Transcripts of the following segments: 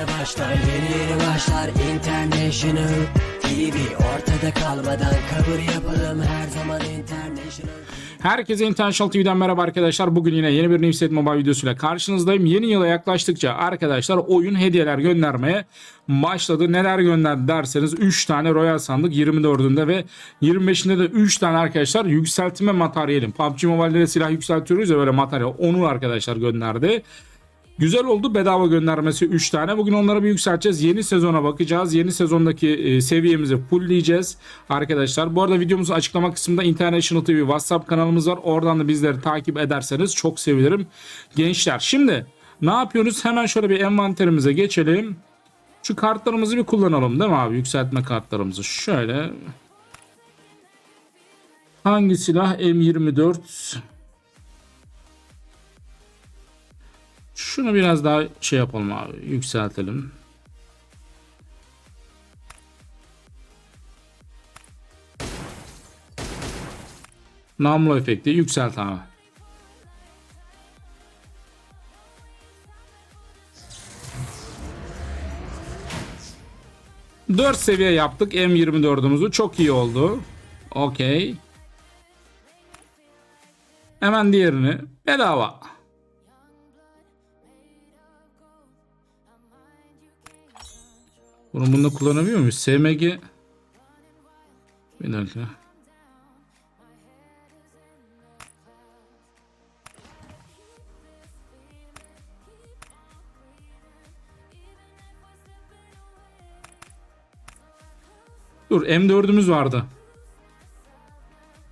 yeni başlar Yeni yeni başlar International TV Ortada kalmadan kabul yapalım Her zaman International Herkese International TV'den merhaba arkadaşlar. Bugün yine yeni bir Newset Mobile videosuyla karşınızdayım. Yeni yıla yaklaştıkça arkadaşlar oyun hediyeler göndermeye başladı. Neler gönderdi derseniz 3 tane Royal sandık 24'ünde ve 25'inde de 3 tane arkadaşlar yükseltme materyalim. PUBG Mobile'de de silah yükseltiyoruz ya böyle materyal. Onu arkadaşlar gönderdi. Güzel oldu bedava göndermesi 3 tane. Bugün onları bir yükselteceğiz. Yeni sezona bakacağız. Yeni sezondaki e, seviyemizi fullleyeceğiz arkadaşlar. Bu arada videomuzun açıklama kısmında International TV WhatsApp kanalımız var. Oradan da bizleri takip ederseniz çok sevinirim gençler. Şimdi ne yapıyoruz? Hemen şöyle bir envanterimize geçelim. Şu kartlarımızı bir kullanalım değil mi abi? Yükseltme kartlarımızı. Şöyle. Hangi silah? M24. Şunu biraz daha şey yapalım abi. Yükseltelim. Namlu efekti yükselt abi. Dört seviye yaptık M24'ümüzü. Çok iyi oldu. Okey. Hemen diğerini bedava. Bunu bunda kullanabiliyor muyuz? SMG Bir dakika. Dur M4'ümüz vardı.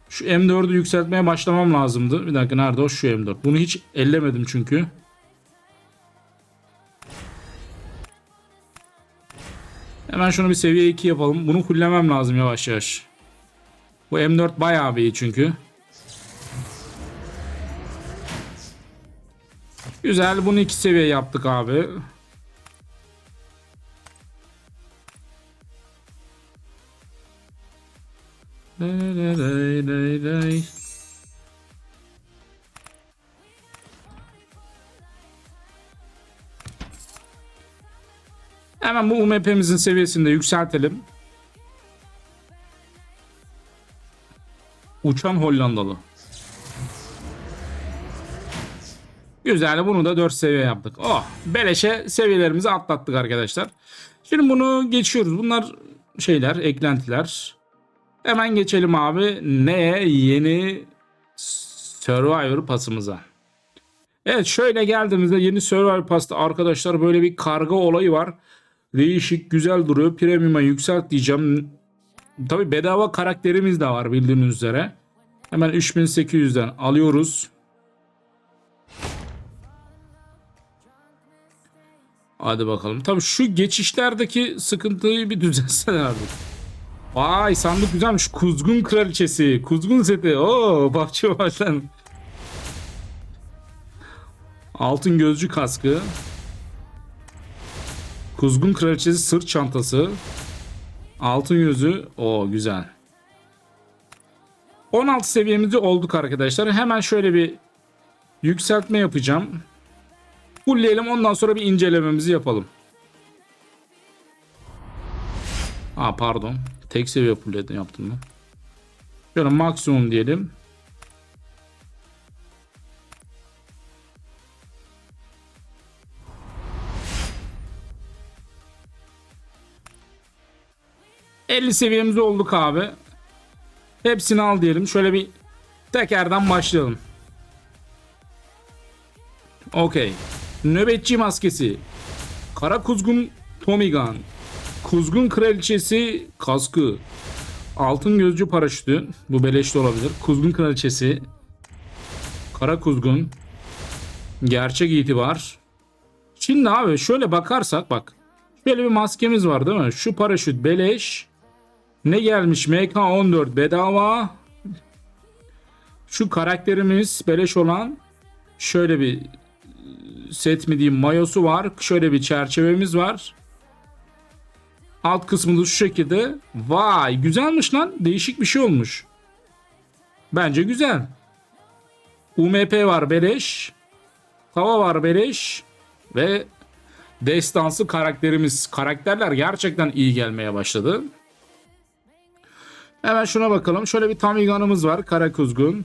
Şu M4'ü yükseltmeye başlamam lazımdı. Bir dakika nerede o? Şu M4. Bunu hiç ellemedim çünkü. Hemen şunu bir seviye 2 yapalım. Bunu fullemem lazım yavaş yavaş. Bu M4 bayağı bir iyi çünkü. Güzel. Bunu iki seviye yaptık abi. Lay lay lay lay Hemen bu UMP'mizin seviyesini de yükseltelim. Uçan Hollandalı. Güzel bunu da 4 seviye yaptık. Oh beleşe seviyelerimizi atlattık arkadaşlar. Şimdi bunu geçiyoruz. Bunlar şeyler eklentiler. Hemen geçelim abi. Neye? Yeni Survivor pasımıza. Evet şöyle geldiğimizde yeni Survivor pasta arkadaşlar böyle bir karga olayı var. Değişik güzel duruyor. Premium'a yükselt diyeceğim. Tabi bedava karakterimiz de var bildiğiniz üzere. Hemen 3800'den alıyoruz. Hadi bakalım. Tabi şu geçişlerdeki sıkıntıyı bir düzelsen artık. Vay sandık güzelmiş. Kuzgun kraliçesi. Kuzgun seti. Oo bahçe başlan. Altın gözcü kaskı. Kuzgun kraliçesi sırt çantası. Altın yüzü. O güzel. 16 seviyemizde olduk arkadaşlar. Hemen şöyle bir yükseltme yapacağım. Fullleyelim ondan sonra bir incelememizi yapalım. Aa pardon. Tek seviye fullledim yaptım mı? Şöyle maksimum diyelim. ...50 seviyemiz olduk abi. Hepsini al diyelim. Şöyle bir tekerden başlayalım. Okey. Nöbetçi maskesi. Kara kuzgun Tommy Gun. Kuzgun kraliçesi kaskı. Altın gözcü paraşütü. Bu beleşli olabilir. Kuzgun kraliçesi. Kara kuzgun. Gerçek itibar. Şimdi abi şöyle bakarsak bak. Şöyle bir maskemiz var değil mi? Şu paraşüt beleş. Ne gelmiş? MK14 bedava. Şu karakterimiz beleş olan şöyle bir set mi diyeyim mayosu var. Şöyle bir çerçevemiz var. Alt kısmında şu şekilde. Vay güzelmiş lan. Değişik bir şey olmuş. Bence güzel. UMP var beleş. Hava var beleş. Ve destansı karakterimiz. Karakterler gerçekten iyi gelmeye başladı. Hemen şuna bakalım. Şöyle bir Tamigan'ımız var. Kara kuzgun.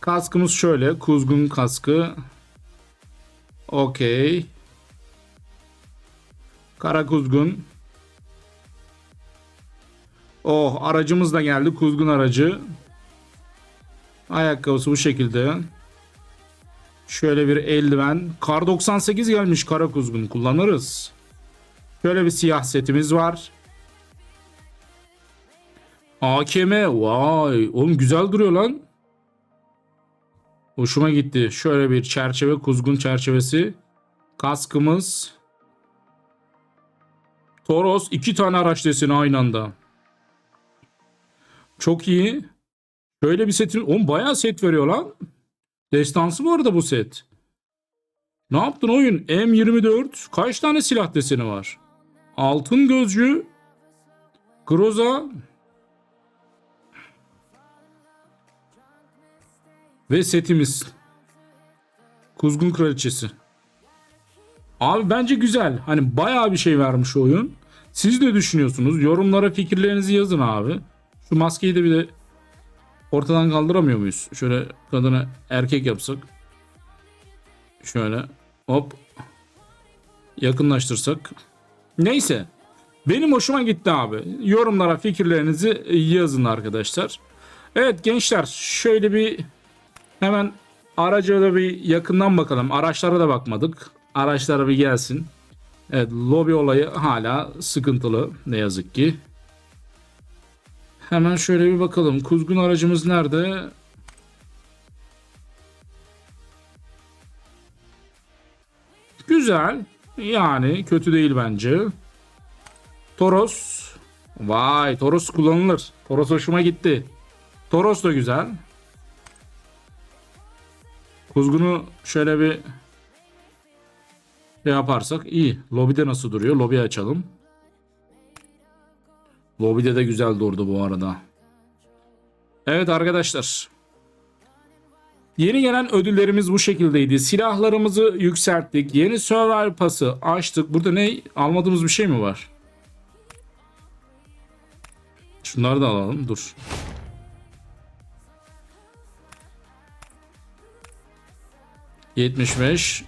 Kaskımız şöyle. Kuzgun kaskı. Okey. Kara kuzgun. Oh aracımız da geldi. Kuzgun aracı. Ayakkabısı bu şekilde. Şöyle bir eldiven. Kar 98 gelmiş kara kuzgun. Kullanırız. Şöyle bir siyah setimiz var. AKM. Vay. Oğlum güzel duruyor lan. Hoşuma gitti. Şöyle bir çerçeve. Kuzgun çerçevesi. Kaskımız. Toros. iki tane araç deseni aynı anda. Çok iyi. Şöyle bir setin... Oğlum bayağı set veriyor lan. Destansı bu arada bu set. Ne yaptın oyun? M24. Kaç tane silah deseni var? Altın gözcü. Groza. Ve setimiz. Kuzgun Kraliçesi. Abi bence güzel. Hani bayağı bir şey vermiş oyun. Siz ne düşünüyorsunuz? Yorumlara fikirlerinizi yazın abi. Şu maskeyi de bir de ortadan kaldıramıyor muyuz? Şöyle kadını erkek yapsak. Şöyle hop yakınlaştırsak. Neyse. Benim hoşuma gitti abi. Yorumlara fikirlerinizi yazın arkadaşlar. Evet gençler şöyle bir hemen araca da bir yakından bakalım. Araçlara da bakmadık. Araçlara bir gelsin. Evet lobi olayı hala sıkıntılı ne yazık ki. Hemen şöyle bir bakalım. Kuzgun aracımız nerede? Güzel. Yani kötü değil bence. Toros. Vay Toros kullanılır. Toros hoşuma gitti. Toros da güzel. Kuzgunu şöyle bir şey yaparsak iyi. Lobide nasıl duruyor? Lobi açalım. Lobide de güzel durdu bu arada. Evet arkadaşlar. Yeni gelen ödüllerimiz bu şekildeydi. Silahlarımızı yükselttik. Yeni survival pası açtık. Burada ne? Almadığımız bir şey mi var? Şunları da alalım. Dur. Yetmiş beş.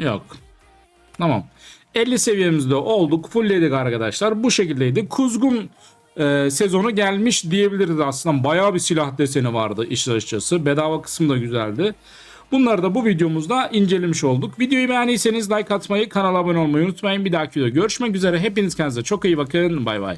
Yok. Tamam. 50 seviyemizde olduk. Fullledik arkadaşlar. Bu şekildeydi. Kuzgun e, sezonu gelmiş diyebiliriz aslında. Bayağı bir silah deseni vardı işin açıkçası. Bedava kısım da güzeldi. Bunları da bu videomuzda incelemiş olduk. Videoyu beğendiyseniz like atmayı, kanala abone olmayı unutmayın. Bir dahaki videoda görüşmek üzere. Hepiniz kendinize çok iyi bakın. Bay bay.